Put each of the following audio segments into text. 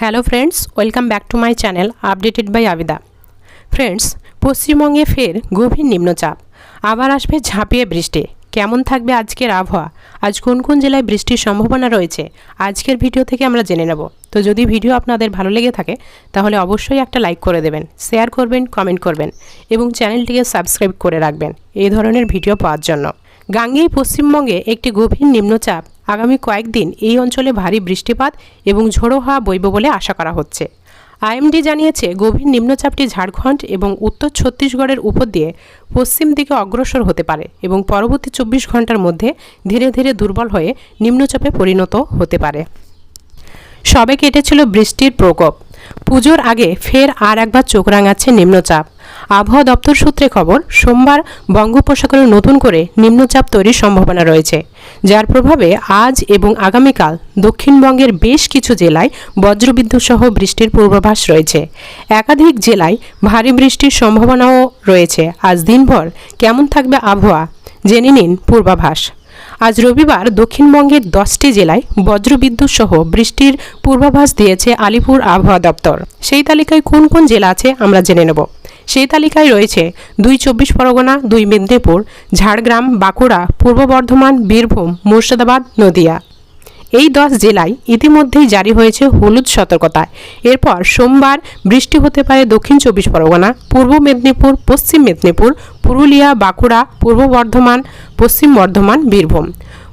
Hello friends welcome back to my channel updated by Abida friends পশ্চিমবঙ্গে ফের গভীর নিম্নচাপ। আবার আসবে ঝাঁপিয়ে বৃষ্টি। কেমন থাকবে আজকের আবহাওয়া? আজ কোন কোন জেলায় বৃষ্টির সম্ভাবনা রয়েছে? আজকের ভিডিও থেকে আমরা জেনে নেব। তো যদি ভিডিও আপনাদের ভালো লেগে থাকে, তাহলে অবশ্যই একটা লাইক করে দেবেন শেয়ার করবেন কমেন্ট করবেন এবং চ্যানেলটিকে সাবস্ক্রাইব করে রাখবেন। এই ধরনের ভিডিও পাওয়ার জন্য। গাঙ্গেয় পশ্চিমবঙ্গে একটি গভীর নিম্নচাপ আগামী কয়েকদিন এই অঞ্চলে ভারী বৃষ্টিপাত এবং ঝোড়ো হাওয়া বইব বলে আশা করা হচ্ছে। আইএমডি জানিয়েছে, গভীর নিম্নচাপটি ঝাড়খণ্ড এবং উত্তর ছত্তিশগড়ের উপর দিয়ে পশ্চিম দিকে অগ্রসর হতে পারে এবং পরবর্তী চব্বিশ ঘণ্টার মধ্যে ধীরে ধীরে দুর্বল হয়ে নিম্নচাপে পরিণত হতে পারে। সবে কেটেছিল বৃষ্টির প্রকোপ। পুজোর আগে ফের আর একবার চোখ রাঙাচ্ছে নিম্নচাপ। আবহাওয়া দপ্তর সূত্রে খবর, সোমবার বঙ্গোপসাগরে নতুন করে নিম্নচাপ তৈরির সম্ভাবনা রয়েছে। যার প্রভাবে আজ এবং আগামীকাল দক্ষিণবঙ্গের বেশ কিছু জেলায় বজ্রবিদ্যুৎ সহ বৃষ্টির পূর্বাভাস রয়েছে। একাধিক জেলায় ভারী বৃষ্টির সম্ভাবনাও রয়েছে। আজ দিনভর কেমন থাকবে আবহাওয়া? জেনে নিন পূর্বাভাস। আজ রবিবার দক্ষিণবঙ্গের দশটি জেলায় বজ্রবিদ্যুৎ সহ বৃষ্টির পূর্বাভাস দিয়েছে আলিপুর আবহাওয়া দপ্তর। সেই তালিকায় কোন কোন জেলা আছে আমরা জেনে নেব। সেই তালিকায় রয়েছে দুই চব্বিশ পরগনা, দুই মেদিনীপুর, ঝাড়গ্রাম, বাঁকুড়া, পূর্ব বর্ধমান, বীরভূম, মুর্শিদাবাদ, নদিয়া। এই দশ জেলায় ইতিমধ্যেই জারি হয়েছে হলুদ সতর্কতা। এরপর সোমবার বৃষ্টি হতে পারে দক্ষিণ চব্বিশ পরগনা, পূর্ব মেদিনীপুর, পশ্চিম মেদিনীপুর, পুরুলিয়া, বাঁকুড়া, পূর্ব বর্ধমান, পশ্চিম বর্ধমান, বীরভূম।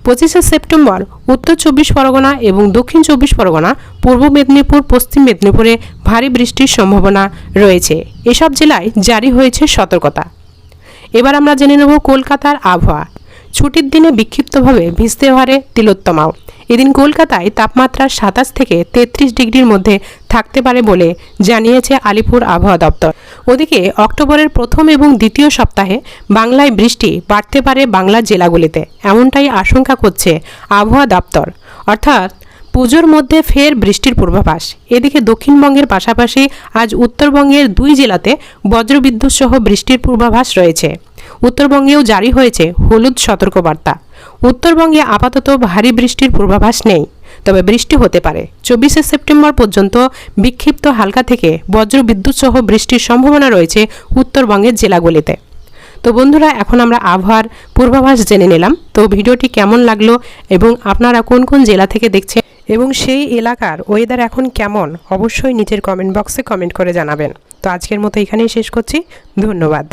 পঁচিশে সেপ্টেম্বর, উত্তর চব্বিশ পরগনা এবং দক্ষিণ চব্বিশ পরগনা, পূর্ব মেদিনীপুর, পশ্চিম মেদিনীপুরে ভারী বৃষ্টির সম্ভাবনা রয়েছে। এসব জেলায় জারি হয়েছে সতর্কতা। এবার আমরা জেনে নেব কলকাতার আবহাওয়া। ছুটির দিনে বিক্ষিপ্তভাবে ভিজতে পারে তিলোত্তমাও। এদিন কলকাতায় তাপমাত্রা সাতাশ থেকে তেত্রিশ ডিগ্রির মধ্যে থাকতে পারে বলে জানিয়েছে আলিপুর আবহাওয়া দপ্তর। ওদিকে অক্টোবরের প্রথম এবং দ্বিতীয় সপ্তাহে বাংলায় বৃষ্টি বাড়তে পারে বাংলার জেলাগুলিতে। এমনটাই আশঙ্কা করছে আবহাওয়া দপ্তর। অর্থাৎ পুজোর মধ্যে ফের বৃষ্টির পূর্বাভাস। এদিকে দক্ষিণবঙ্গের পাশাপাশি আজ উত্তরবঙ্গের দুই জেলাতে বজ্রবিদ্যুৎ সহ বৃষ্টির পূর্বাভাস রয়েছে। উত্তরবঙ্গেও জারি হয়েছে হলুদ সতর্কবার্তা। উত্তরবঙ্গে আপাতত ভারী বৃষ্টির পূর্বাভাস নেই, তবে বৃষ্টি হতে পারে। চব্বিশে সেপ্টেম্বর পর্যন্ত বিক্ষিপ্ত হালকা থেকে বজ্রবিদ্যুৎ সহ বৃষ্টির সম্ভাবনা রয়েছে উত্তরবঙ্গের জেলাগুলিতে। তো বন্ধুরা, এখন আমরা আবহাওয়ার পূর্বাভাস জেনে নিলাম। তো ভিডিওটি কেমন লাগল এবং আপনারা কোন কোন জেলা থেকে দেখছেন এবং সেই এলাকার ওয়েদার এখন কেমন, অবশ্যই নিচের কমেন্ট বক্সে কমেন্ট করে জানাবেন। তো আজকের মতো এখানেই শেষ করছি। ধন্যবাদ।